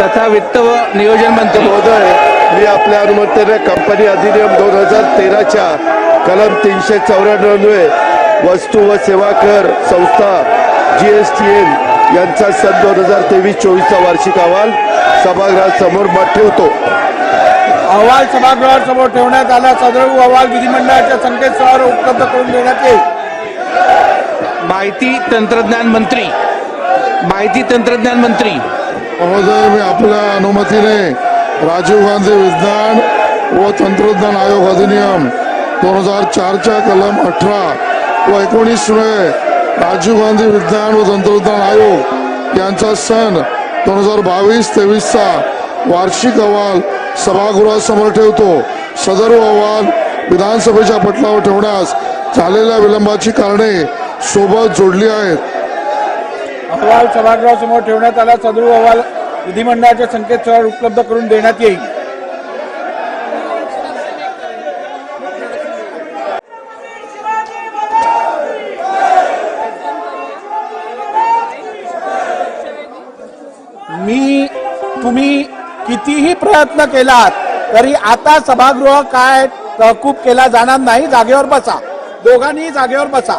तथा वित्त व नियोजन मंत्री महोदय. मी आपल्या अनुमतीने कंपनी अधिनियम दोन हजार तेराच्या कलम तीनशे चौऱ्याण्णवे वस्तू व सेवा कर संस्था जी एस टी एन यांचा सन दोन हजार तेवीस चोवीसचा वार्षिक अहवाल सभागृहासमोर मत ठेवतो. अहवाल सभागृहासमोर ठेवण्यात आला. सदर अहवाल विधिमंडळाच्या संकेतस्थळावर उपलब्ध करून देण्यात येईल. माहिती तंत्रज्ञान मंत्री. माहिती तंत्रज्ञान मंत्री. महोदय मी आपल्या अनुमतीने राजीव गांधी विज्ञान व तंत्रज्ञान आयोग अधिनियम दोन हजार चारच्या कलम अठरा व एकोणीसमुळे राजीव गांधी विज्ञान व तंत्रज्ञान आयोग यांचा सण दोन हजार बावीस तेवीसचा वार्षिक अहवाल सभागृहासमोर ठेवतो. सदर अहवाल विधानसभेच्या पटलावर ठेवण्यास झालेल्या विलंबाची कारणे सोबत जोडली आहेत. अहवाल सभागृहासमोर ठेवण्यात आला. सदर अहवाल विधिमंडळाच्या संकेतस्थळावर उपलब्ध करून देण्यात येईल. मी तुम्ही कितीही प्रयत्न केलात तरी आता सभागृह काय तहकूब केला जाणार नाही. जागेवर बसा. दोघांनी जागेवर बसा.